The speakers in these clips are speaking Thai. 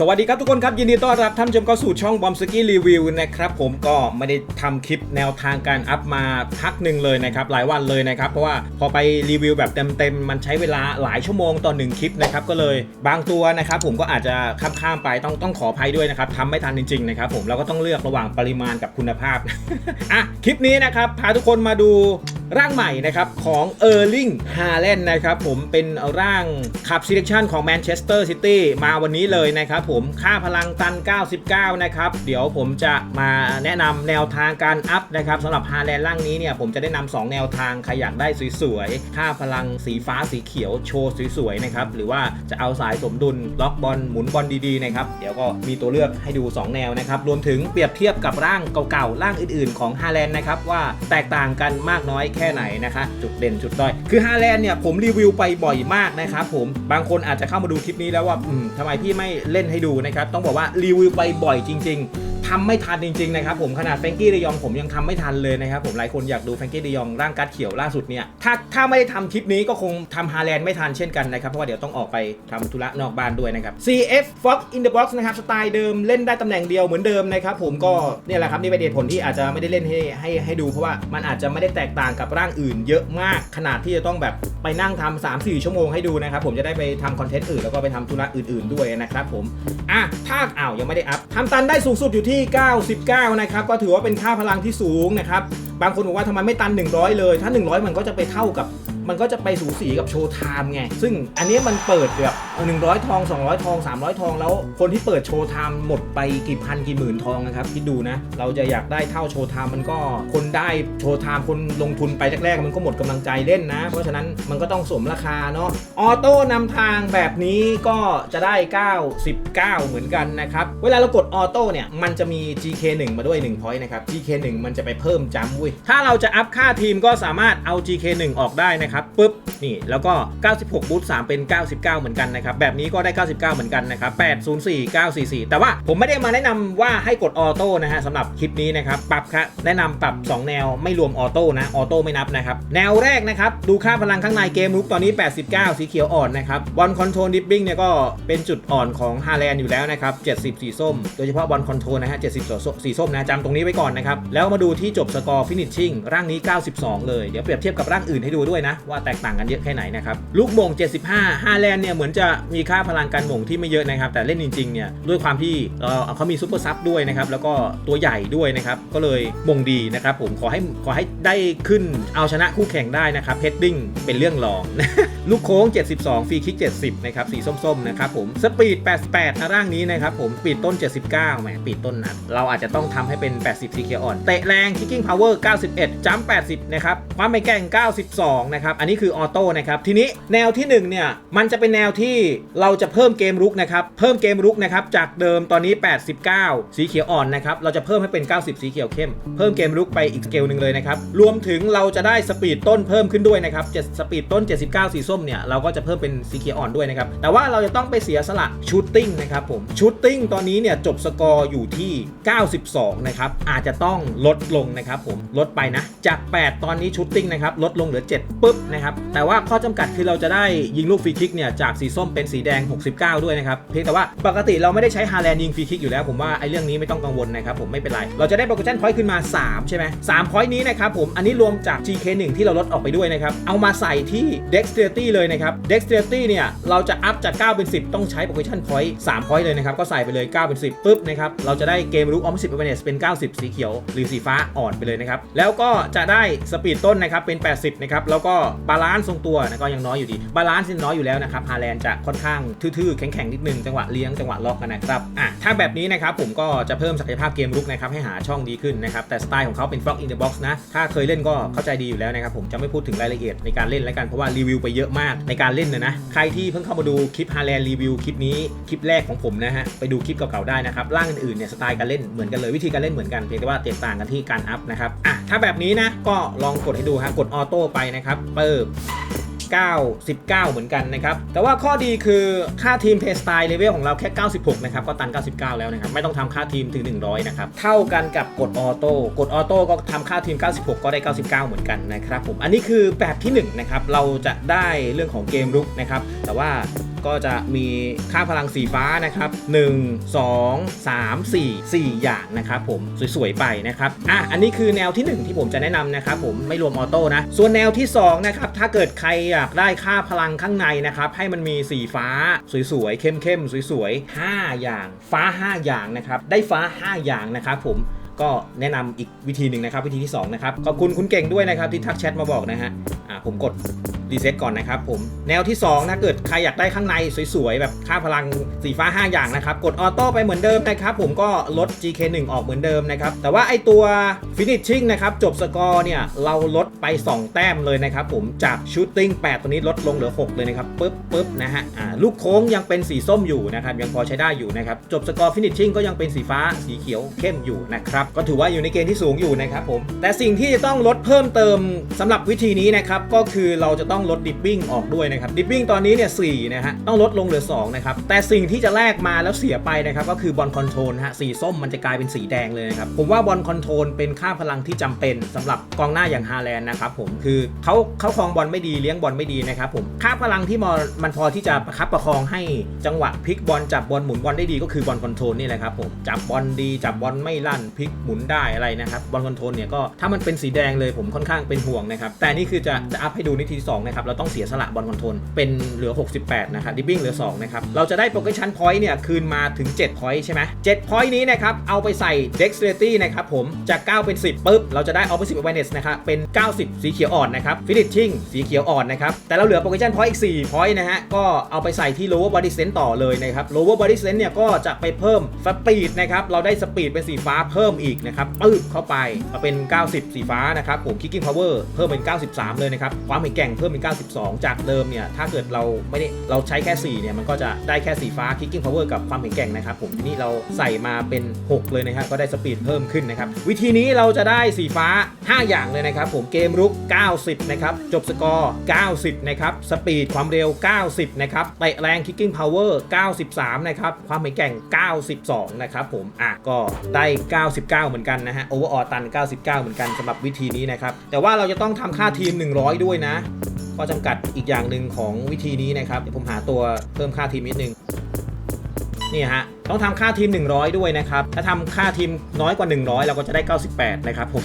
สวัสดีครับทุกคนครับยินดีต้อนรับท่านชมเข้าสู่ช่องบอมสกี้รีวิวนะครับผมก็ไม่ได้ทำคลิปแนวทางการอัพมาพักหนึ่งเลยนะครับหลายวันเลยนะครับเพราะว่าพอไปรีวิวแบบเต็มๆมันใช้เวลาหลายชั่วโมงต่อหนึ่งคลิปนะครับก็เลยบางตัวนะครับผมก็อาจจะข้ามๆไปต้องต้องขออภัยด้วยนะครับทำไม่ทันจริงๆนะครับผมเราก็ต้องเลือกระหว่างปริมาณกับคุณภาพอะคลิปนี้นะครับพาทุกคนมาดู ร่างใหม่นะครับของเออร์ลิงฮาแลนด์นะครับผมเป็นร่างขับ selection ของแมนเชสเตอร์ซิตี้มาวันนี้เลยนะครับผมค่าพลังตัน 99 นะครับ เดี๋ยวผมจะมาแนะนำแนวทางการอัพนะครับสำหรับฮาแลนด์ร่างนี้เนี่ยผมจะได้นำสองแนวทางใครอยากได้สวยๆ ค่าพลังสีฟ้าสีเขียวโชว์สวยๆนะครับหรือว่าจะเอาสายสมดุลล็อกบอลหมุนบอลดีๆนะครับเดี๋ยวก็มีตัวเลือกให้ดู 2 แนวนะครับรวมถึงเปรียบเทียบกับร่างเก่าๆร่างอื่นๆ ของฮาแลนด์นะครับว่าแตกต่างกันมากน้อยแค่ไหนนะคะจุดเด่นจุดด้อยคือฮาแลนด์เนี่ยผมรีวิวไปบ่อยมากนะครับผมบางคนอาจจะเข้ามาดูคลิปนี้แล้วว่าทำไมพี่ไม่เล่นให้ดูนะครับต้องบอกว่ารีวิวไปบ่อยจริง ๆ ทำไม่ทันจริงๆนะครับผมขนาดแฟงกี้เดยองผมยังทำไม่ทันเลยนะครับผมหลายคนอยากดูแฟงกี้เดยองร่างการ์ดเขียวล่าสุดเนี่ยถ้าถ้าไม่ได้ทำคลิปนี้ก็คงทำฮาแลนด์ไม่ทันเช่นกันนะครับเพราะว่าเดี๋ยวต้องออกไปทำธุระนอกบ้านด้วยนะครับ CF Fox in the Box นะครับสไตล์เดิมเล่นได้ตำแหน่งเดียวเหมือนเดิมนะครับผมก็เนี่ยแหละครับนี่เป็นเหตุผลที่อาจจะไม่ได้เล่นให้ให้ให้ดูเพราะว่ามันอาจจะไม่ได้แตกต่างกับร่างอื่น เยอะมากขนาดที่จะต้องแบบไปนั่งทำ3 4 ชั่วโมงให้ดูนะครับผมจะได้ไปทำคอนเทนต์อื่นแล้วก็ไปทำธุระอื่น ๆด้วยนะครับผมอะถ้าอ้าวยังไม่ได้อัพทำตันได้สูงสุดอยู่ที่99 นะครับ ก็ถือว่าเป็นค่าพลังที่สูงนะครับ บางคนบอกว่าทำไมไม่ตัน 100 เลย ถ้า 100 มันก็จะไปเท่ากับ มันก็จะไปสูสีกับโชว์ไทม์ไง ซึ่งอันนี้มันเปิดแบบหนึ่งร้อยทอง 200 ทอง 300 ทอง แล้วคนที่เปิดโชว์ไทม์หมดไปกี่พันกี่หมื่นทองนะครับคิดดูนะ เราจะอยากได้เท่าโชว์ไทม์มันก็คนได้โชว์ไทม์คนลงทุนไปแรกๆมันก็หมดกำลังใจเล่นนะ เพราะฉะนั้นมันก็ต้องสมราคาเนาะออโต้นำทางแบบนี้ก็จะได้ 99 เหมือนกันนะครับ เวลาเรากดออโต้เนี่ย มันจะมี GK1 มาด้วย1 point นะครับ GK1 มันจะไปเพิ่มจัมป์เว้ยถ้าเราจะอัพค่าทีมก็สามารถเอา GK1 ออกได้นะครับับปุ๊บ นี่แล้วก็ 96 บูท3เป็น 99 เหมือนกันนะครับ แบบนี้ก็ได้ 99 เหมือนกันนะครับ 804 944 แต่ว่าผมไม่ได้มาแนะนำว่าให้กดออโต้นะฮะสำหรับคลิปนี้นะครับปรับครับแนะนำปรับ 2 แนวไม่รวมออโต้นะออโต้ไม่นับนะครับ แนวแรกนะครับ ดูค่าพลังข้างในเกมลุกตอนนี้ 89 สีเขียวอ่อนนะครับบอลคอนโทรลดิปปิ้งเนี่ยก็เป็นจุดอ่อนของฮาแลนด์อยู่แล้วนะครับ 70 สีส้ม โดยเฉพาะบอลคอนโทรลนะฮะ 70 สีส้มนะจำตรงนี้ไว้ก่อนนะครับ แล้วมาดูที่จบสกอร์ฟินิชชิ่งร่างนี้ 92 เลย เดี๋ยวเปรียบเทียบกับร่างอื่นให้ดูด้วยนะว่าแตกต่างกันเยอะแค่ไหนนะครับ ลูกมง 75ฮาแลนด์เนี่ยเหมือนจะมีค่าพลังการหม่งที่ไม่เยอะนะครับ แต่เล่นจริงๆเนี่ยด้วยความที่เอ่อเขามีซูเปอร์ซับด้วยนะครับ แล้วก็ตัวใหญ่ด้วยนะครับ ก็เลยมงดีนะครับ ผมขอให้ขอให้ได้ขึ้นเอาชนะคู่แข่งได้นะครับเฮดดิ้งเป็นเรื่องรอง ลูกโค้ง 72 ฟรีคิก 70 นะครับ สีส้มๆนะครับผมสปีด 88ร่างนี้นะครับผมปีดต้น 79แหมปีดต้นนะเราอาจจะต้องทำให้เป็น 80สีเขียวอ่อนเตะแรง kicking power 91จัมป์80 นะครับความเป็นแก่ง 92 นะครับ อันนี้คือออโต้นะครับทีนี้แนวที่1เนี่ยมันจะเป็นแนวที่เราจะเพิ่มเกมรุกนะครับเพิ่มเกมรุกนะครับจากเดิมตอนนี้ 89 สีเขียวอ่อนนะครับเราจะเพิ่มให้เป็น 90 สีเขียวเข้ม เพิ่มเกมรุกไปอีกสเกลหนึ่งเลยนะครับรวมถึงเราจะได้สปีดต้นเพิ่มขึ้นด้วยนะครับสปีดต้น 79 สีส้มเนี่ยเราก็จะเพิ่มเป็นสีเขียวอ่อนด้วยนะครับแต่ว่าเราจะต้องไปเสียสละชูตติ้งนะครับผมชูตติ้งตอนนี้เนี่ยจบสกอร์อยู่ที่ 92 นะครับอาจจะต้องลดลงนะครับผมลดไปนะจาก 8 ตอนนี้ชูตติ้งนะครับลดลงเหลือ 7ปุ๊บนะครับแต่ว่าข้อจำกัดคือเราจะได้ยิงลูกฟรีคิกเนี่ยจากสีส้มเป็นสีแดง 69 ด้วยนะครับเพียงแต่ว่าปกติเราไม่ได้ใช้ฮาแลนด์ยิงฟรีคิกอยู่แล้ว ผมว่าไอ้เรื่องนี้ไม่ต้องกังวลนะครับผมไม่เป็นไร เราจะได้โปรโมชั่นพอยต์ขึ้นมา 3 ใช่ไหม3พอยต์นี้นะครับผมอันนี้รวมจาก GK1 ที่เราลดออกไปด้วยนะครับเอามาใส่ที่ Dexterity เลยนะครับ Dexterity เนี่ยเราจะอัพจาก 9 เป็น 10 ต้องใช้ Progression Point 3 Point เลยนะครับก็ใส่ไปเลย 9 เป็น 10ปุ๊บนะครับเราจะได้เกมรู้ออม10 Awareness เป็น 90 สีเขียว หรือสีฟ้าอ่อนไปเลยนะครับแล้วก็จะได้สปีดต้นนะครับเป็น 80นะครับแล้วก็บาลานซ์ทรงตัวนะก็ยังน้อยอยู่ดี บาลานซ์น้อยอยู่แล้วนะครับฮาแลนด์จะค่อนข้างทื่อๆ แข็งๆ นิดนึง จังหวะเลี้ยงจังหวะล็อกกันนะครับอะถ้าแบบนี้นะครับผมก็จะเพิ่มศักยภาพเกมรุกนะครับให้หาช่องดีขึ้นนะครับแต่สไตล์ของเขาเป็น Frog in the Box นะถ้าเคยเล่นก็เข้าใจดีอยู่แล้วนะครับผมจะไม่พูดถึงรายละเอียดในการเล่นแล้วกันเพราะว่ารีวิวไปเยอะมากในการเล่นนะนะใครที่เพิ่งเข้ามาดูคลิปฮาแลนด์รีวิวคลิปนี้คลิปแรกของผมนะฮะไปดูคลิปเก่าๆได้นะครับร่างอื่นๆเนี่ยสไตล์การเล่นเหมือนกันเลยวิธีการเล่นเหมือนกันเพียงแต่ว่าแตกต่างกันที่การอัพนะครับอะถ้าแบบนี้นะก็ลองกดให้ดูฮะกดออโต้ไปนะครับเปิบ 99เหมือนกันนะครับ แต่ว่าข้อดีคือค่าทีมเพย์สไตล์เลเวลของเราแค่ 96 นะครับ ก็ตัน 99 แล้วนะครับ ไม่ต้องทำค่าทีมถึง 100 นะครับ เท่ากันกับกดออโต้กดออโต้ก็ทำค่าทีม 96 ก็ได้ 99 เหมือนกันนะครับผม อันนี้คือแบบที่ 1 นะครับ เราจะได้เรื่องของเกมรุกนะครับ แต่ว่า ก็จะมีค่าพลังสีฟ้านะครับ1 2 3 4 4 อย่างนะครับผมสวยๆไปนะครับอะอันนี้คือแนวที่ 1 ที่ผมจะแนะนำนะครับผมไม่รวมออโต้นะส่วนแนวที่2นะครับถ้าเกิดใครอยากได้ค่าพลังข้างในนะครับให้มันมีสีฟ้าสวยๆเข้มๆสวยๆ5อย่าง ฟ้า 5 อย่างนะครับได้ฟ้า 5 อย่างนะครับผมก็แนะนำอีกวิธีหนึ่งนะครับวิธีที่2นะครับขอบคุณคุณเก่งด้วยนะครับที่ทักแชทมาบอกนะฮะอ่าผมกด รีเซ็ตก่อนนะครับผมแนวที่2ถ้าเกิดใครอยากได้ข้างในสวยๆ แบบค่าพลังสีฟ้า 5 อย่างนะครับ กดออโต้ไปเหมือนเดิมนะครับ ผมก็ลด GK1 ออกเหมือนเดิมนะครับ แต่ว่าไอตัว finishing นะครับ จบสกอร์เนี่ย เราลดไป 2 แต้มเลยนะครับผมจาก shooting 8ตัวนี้ลดลงเหลือ 6 เลยนะครับปึ๊บปึ๊บนะฮะอ่าลูกโค้งยังเป็นสีส้มอยู่นะครับ ยังพอใช้ได้อยู่นะครับ จบสกอร์ finishing ก็ยังเป็นสีฟ้าสีเขียวเข้มอยู่นะครับก็ถือว่าอยู่ในเกณฑ์ที่สูงอยู่นะครับผมแต่สิ่งที่จะต้องลดเพิ่มเติมสำหรับวิธีนี้นะครับก็คือเราจะต้ององลดดิปปิ้งออกด้วยนะครับดิปปิ้งตอนนี้เนี่ยสนะฮะต้องลดลงเหลือ2นะครับแต่สิ่งที่จะแลกมาแล้วเสียไปนะครับก็คือบอลคอนโทรลฮะสีส้มมันจะกลายเป็นสีแดงเลยนะครับผมว่าบอลคอนโทรลเป็นค่าพลังที่จำเป็นสำหรับกองหน้าอย่างฮาแลนด์นะครับผมคือเขาเขาครองบอลไม่ดีเลี้ยงบอลไม่ดีนะครับผมค่าพลังที่มันพอที่จะประคับประคองให้จังหวะพลิกบอลจับบอลหมุนบอลได้ดีก็คือบอลคอนโทรลนี่แหละครับผมจับบอลดีจับบอลไม่ลั่นพลิกหมุนได้อะไรนะครับบอลคอนโทรลเนี่ยก็ถ้ามันเป็นสีแดงเลยผมค่อนข้างเป็นห่วงนะครับแต่นี่คือจะจะอัพให้ดูในทีที่สองนะครับเราต้องเสียสละบอลคอนโทรลเป็นเหลือ 68 นะครับดิบบิ้งเหลือ 2 นะครับ เราจะได้โปรเกชันพอยต์เนี่ยคืนมาถึง 7 พอยต์ใช่ไหม7พอยต์นี้นะครับเอาไปใส่ dexterity นะครับผมจาก9เป็น 10ปุ๊บเราจะได้ opposite awareness นะครับเป็น 90 สีเขียวอ่อนนะครับ finishing สีเขียวอ่อนนะครับแต่เราเหลือโปรเกชันพอยต์อีก4พอยต์นะฮะก็เอาไปใส่ที่ lower body sense ต่อเลยนะครับ lower body sense เนี่ยก็จะไปเพิ่ม speed นะครับเราได้ speed เป็นสีฟ้าเพิ่มอีกนะครับปึ๊บเข้าไปเอาเป็น 90 สีฟ้านะครับผม kicking power เพิ่มเป็น 93 เลยนะครับความแข็งแกร่งเพิ่มเป็น 92 จากเดิมเนี่ย ถ้าเกิดเราไม่ได้เราใช้แค่ 4 เนี่ย มันก็จะได้แค่สีฟ้า kicking power กับความแข็งแกร่งนะครับผมทีนี้เราใส่มาเป็น 6 เลยนะครับ ก็ได้สปีดเพิ่มขึ้นนะครับ วิธีนี้เราจะได้สีฟ้า 5 อย่างเลยนะครับผมเกมรุก 90 นะครับ จบสกอร์ 90 นะครับ สปีดความเร็ว 90 นะครับเตะแรง kicking power 93 นะครับ ความแข็งแกร่ง 92 นะครับผม อะ ก็ได้ 99 เหมือนกันนะฮะโอเวอร์ออตัน 99 เหมือนกันสำหรับวิธีนี้นะครับ แต่ว่าเราจะต้องทำค่าทีม 100 ด้วยนะ ข้อจำกัดอีกอย่างหนึ่งของวิธีนี้นะครับเดี๋ยวผมหาตัวเพิ่มค่าทีมนิดนึงนี่ฮะ ต้องทำค่าทีม 100 ด้วยนะครับ ถ้าทำค่าทีมน้อยกว่า 100 เราก็จะได้ 98 นะครับผม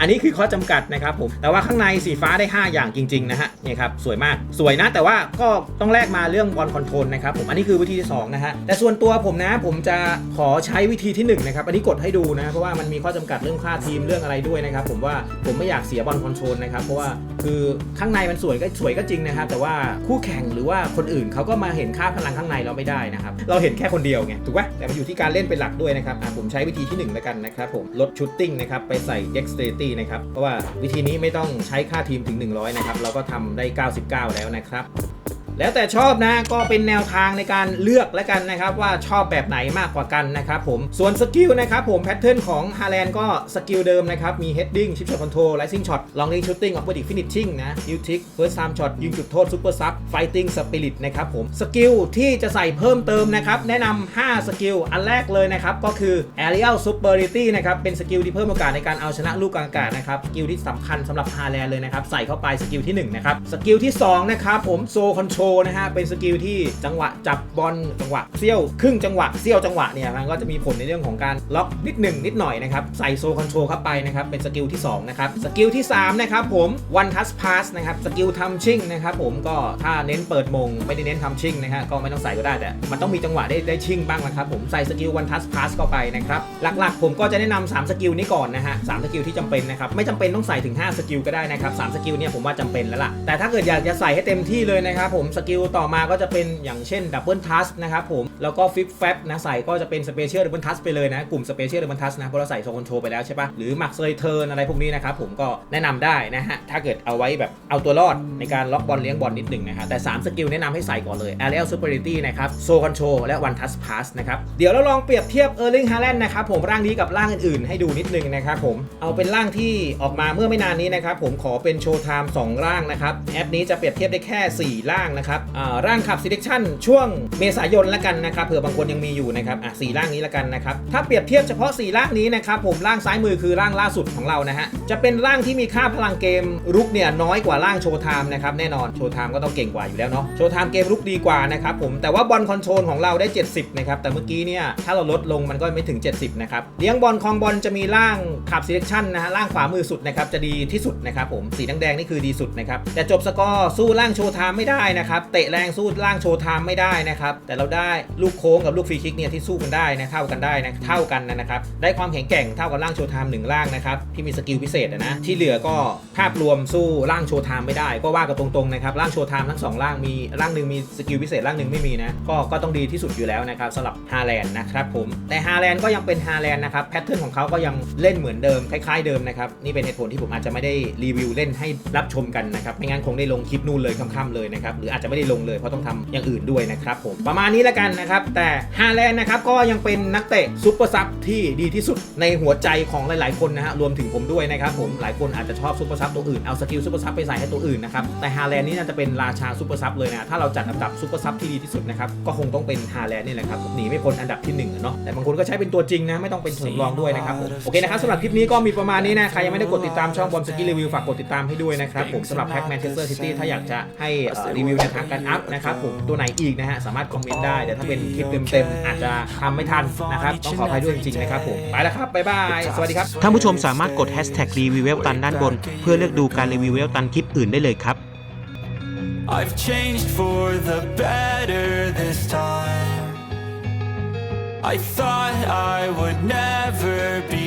อันนี้คือข้อจำกัดนะครับผม แต่ว่าข้างในสีฟ้าได้ 5 อย่างจริง ๆ นะฮะ นี่ครับ สวยมาก สวยนะ แต่ว่าก็ต้องแลกมาเรื่องบอลคอนโทรลนะครับผม อันนี้คือวิธีที่ 2 นะฮะ แต่ส่วนตัวผมนะ ผมจะขอใช้วิธีที่1นะครับ อันนี้กดให้ดูนะ เพราะว่ามันมีข้อจำกัดเรื่องค่าทีมเรื่องอะไรด้วยนะครับ ผมว่าผมไม่อยากเสียบอลคอนโทรลนะครับ เพราะว่าคือข้างในมันสวยก็สวยก็จริงนะครับ แต่ว่าคู่แข่งหรือว่าคนอื่นเขาก็มาเห็นค่าพลังข้างในเราไม่ได้นะครับ เราเห็นแค่คนเดียวไงถูกปะแต่มันอยู่ที่การเล่นเป็นหลักด้วยนะครับผมใช้วิธีที่1แล้วกันนะครับผมลดชูตติ้งนะครับไปใส่ dexterity นะครับเพราะว่าวิธีนี้ไม่ต้องใช้ค่าทีมถึง 100 นะครับ เราก็ทำได้ 99 แล้วนะครับ แล้วแต่ชอบนะก็เป็นแนวทางในการเลือกแล้วกันนะครับ ว่าชอบแบบไหนมากกว่ากันนะครับผมส่วนสกิลนะครับผมแพทเทิร์นของฮาแลนด์ก็สกิลเดิมนะครับ มี heading chip shot control rising shot long range shooting opposite finishing นะ u tick first time shot ยิงจุดโทษ super sub fighting spirit นะครับผมสกิลที่จะใส่เพิ่มเติมนะครับแนะนำ5สกิลอันแรกเลยนะครับก็คือ aerial superiority นะครับเป็นสกิลที่เพิ่มโอกาสในการเอาชนะลูกกลางอากาศนะครับสกิลที่สำคัญสำหรับฮาแลนด์เลยนะครับใส่เข้าไปสกิลที่หนึ่งนะครับสกิลที่สองนะครับผมโซคอนโทรนะฮะเป็นสกิลที่จังหวะจับบอลจังหวะเซี่ยวครึ่งจังหวะเซี่ยวจังหวะเนี่ยมันก็จะมีผลในเรื่องของการล็อกนิดหนึ่งนิดหน่อยนะครับใส่โซคอนโทรเข้าไปนะครับเป็นสกิลที่สองนะครับสกิลที่สามนะครับผม one touch pass นะครับสกิลทำชิ่งนะครับผมก็ถ้าเน้นเปิดมง ไม่ได้เน้นทำชิ่งนะฮะก็ไม่ต้องใส่ก็ได้แต่มันต้องมีจังหวะได้ได้ชิ่งบ้างนะครับผมใส่สกิล one touch pass เข้าไปนะครับหลักๆ ผมก็จะแนะนำสามสกิลนี้ก่อนนะฮะสามสกิลที่จำเป็นนะครับไม่จำเป็นต้องใส่ถึง 5 สกิลก็ได้นะครับสามสกิลเนี่ยผมว่าจำเป็นแล้วล่ะแต่ถ้าเกิดอยากจะใส่ให้เต็มที่เลยนะครับผมสกิลต่อมาก็จะเป็นอย่างเช่นดับเบิลทัสนะครับผม แล้วก็ฟิปแฟบนะใส่ก็จะเป็นสเปเชียลดับเบิลทัสไปเลยนะ กลุ่มสเปเชียลดับเบิลทัสนะเพราะเราใส่โซคอนโทรไปแล้วใช่ปะหรือหมักเซยเทิร์นอะไรพวกนี้นะครับผมก็แนะนำได้นะฮะ ถ้าเกิดเอาไว้แบบเอาตัวรอดในการล็อกบอลเลี้ยงบอลนิดหนึ่งนะฮะแต่ 3 สกิลแนะนำให้ใส่ก่อนเลย Aerial Superiority นะครับโซคอนโทรและ One Touch Pass นะครับเดี๋ยวเราลองเปรียบเทียบ Erling Haaland นะครับผมร่างนี้กับร่างอื่นๆ ให้ดูนิดนึงนะครับผมเอาเป็นร่างที่ออกมาเมื่อไม่นานนี้นะครับผมขอเป็นโชว์ไทม์2ร่างนะครับแอปนี้จะเปรียบเทียบได้แค่ 4 ร่างนะครับนะครับอ่าร่างขับ selection ช่วงเมษายนละกันนะครับเผื่อบางคนยังมีอยู่นะครับอะสี่ร่างนี้ละกันนะครับถ้าเปรียบเทียบเฉพาะสี่ร่างนี้นะครับผมร่างซ้ายมือคือร่างล่าสุดของเรานะฮะจะเป็นร่างที่มีค่าพลังเกมรุกเนี่ยน้อยกว่าร่างโชว์ไทม์นะครับแน่นอนโชว์ไทม์ก็ต้องเก่งกว่าอยู่แล้วเนาะโชว์ไทม์เกมรุกดีกว่านะครับผมแต่ว่าบอลคอนโทรลของเราได้ 70นะครับแต่เมื่อกี้เนี่ยถ้าเราลดลงมันก็ไม่ถึง 70นะครับเลี้ยงบอลคองบอลจะมีร่างขับ selection นะฮะร่างขวามือสุดนะครับจะดีที่สุดนะครับผมสีแดงๆนี่คือดีสุดนะครับแต่จบสกอร์สู้ร่างโชว์ไทม์ไม่ได้นะครับเตะแรงสู้ร่างโชว์ไทม์ไม่ได้นะครับแต่เราได้ลูกโค้งกับลูกฟรีคิกเนี่ยที่สู้กันได้นะเท่ากันได้นะเท่ากันนะครับได้ความแข็งแกร่งเท่ากับร่างโชว์ไทม์หนึ่งร่างนะครับที่มีสกิลพิเศษนะที่เหลือก็ภาพรวมสู้ร่างโชว์ไทม์ไม่ได้ ก็ว่ากันตรงๆนะครับร่างโชว์ไทม์ทั้งสองร่างมีร่างหนึ่งมีสกิลพิเศษร่างหนึ่งไม่มีนะก็ก็ต้องดีที่สุดอยู่แล้วนะครับสำหรับฮาแลนด์นะครับผมแต่ฮาแลนด์ก็ยังเป็นฮาแลนด์นะครับแพทเทิร์นของเขาก็ยังเล่นเหมือนเดิมคล้ายๆเดิมนะครับนี่เป็นเหตุผลที่ผมอาจจะไม่ได้รีวิวเล่นให้รับชมกันนะครับไม่งั้นคงได้ลงคลิปนู่นเลยค่ำๆเลยนะครับหรืออาจจะไม่ได้ลงเลยเพราะต้องทำอย่างอื่นด้วยนะครับผมประมาณนี้แล้วกันนะครับ แต่ฮาแลนด์นะครับก็ยังเป็นนักเตะซุปเปอร์ซับที่ดีที่สุดในหัวใจของหลาย ๆ คนนะฮะรวมถึงผมด้วยนะครับผมหลายคนอาจจะชอบซุปเปอร์ซับตัวอื่นเอาสกิลซุปเปอร์ซับไปใส่ให้ตัวอื่นนะครับแต่ฮาแลนด์นี่น่าจะเป็นราชาซุปเปอร์ซับเลยนะถ้าเราจัดอันดับซุปเปอร์ซับที่ดีที่สุดนะครับก็คงต้องเป็นฮาแลนด์นี่แหละครับหนีไม่พ้นอันดับที่หนึ่งเนาะแต่บางคนก็ใช้เป็นตัวจริงนะไม่ต้องเป็นสำรองด้วยนะครับผมโอเคนะครับสำหรับคลิปนี้ก็มีประมาณนี้นะใครยังไม่ได้กดติดตามช่องบอมสกิลรีวิวฝากกดติดตามให้ด้วยนะครับผมสำหรับแพ็กแมนเชสเตอร์ซิตี้ถ้าอยากจะให้รีวิวในทางการอัพนะครับผมตัวไหนอีกนะฮะสามารถคอมเมนต์ได้แต่ถ้าเป็นคลิปเต็มๆอาจจะทำไม่ทันนะครับต้องขออภัยด้วยจริงๆนะครับผมไปแล้วครับบ๊ายบายสวัสดีครับท่านผู้ชมสามารถกด hashtag รีวิวเวลตันด้านบน เพื่อเลือกดูการรีวิวเวลตันคลิปอื่นได้เลยครับ I've changed for the better this time. I thought I would never be.